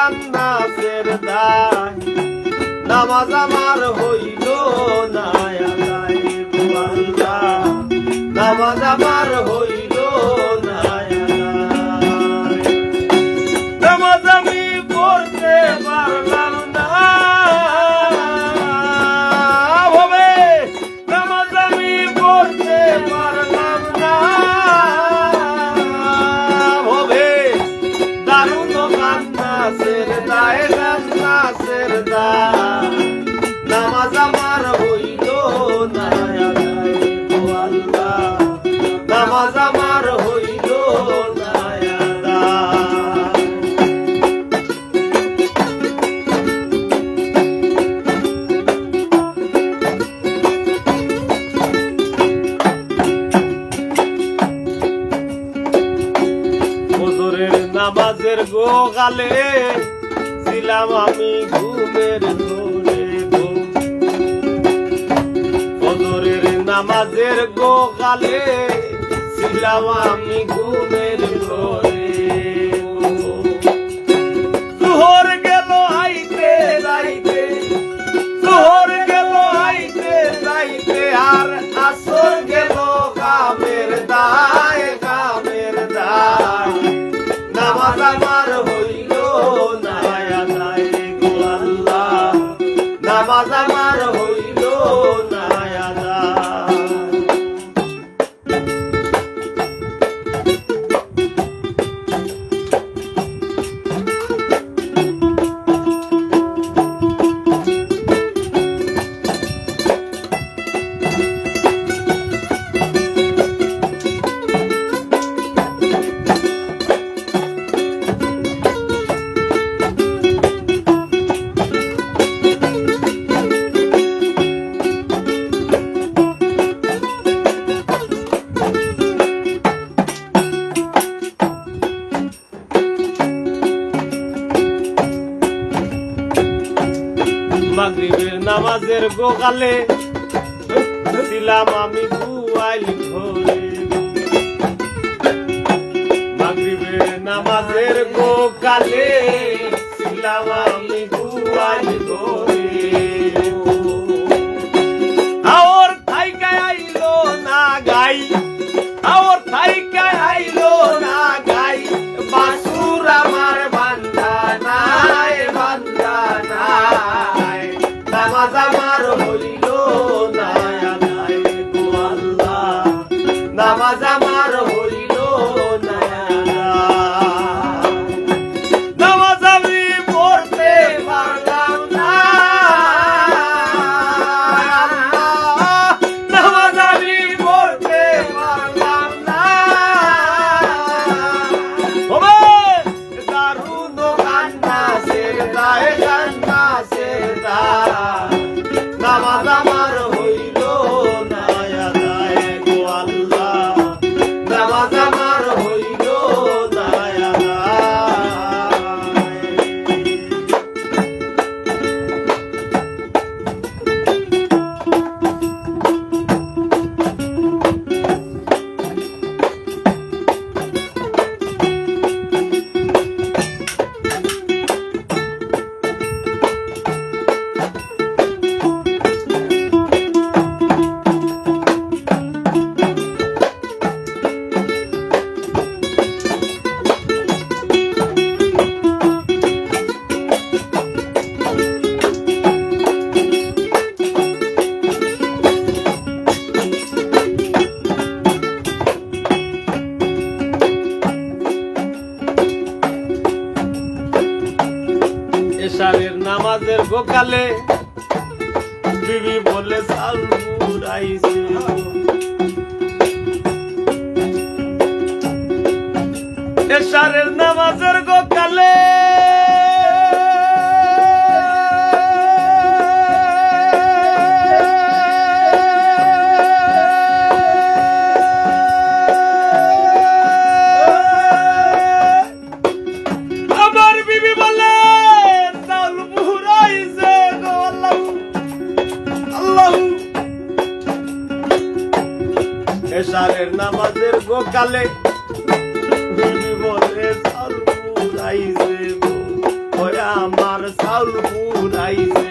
কান্নাসের দায় নামাজ আমার হইল না নামাজ আমার হইল নামাজের গোগালে ছিলাম আমি ঘুমের ঘরে ফজরের নামাজের গোগালে ছিলাম আমি ঘুমের ঘরে নামাজ আমার হইল নামাজের গোকালে ছিলাম আমি বুয়াইল ঘরে। নামাজের গোকালে ছিলাম আমি ঘরে। আমার বান্দা নাই বান্দা নাই। নামাজ Yeah. এশারের নামাজের গোকালে বিবি বলে সালুর আইছে এশারের নামাজের গোকালে বলে গো ওরে আমার চাউল চাউল পুরাইছে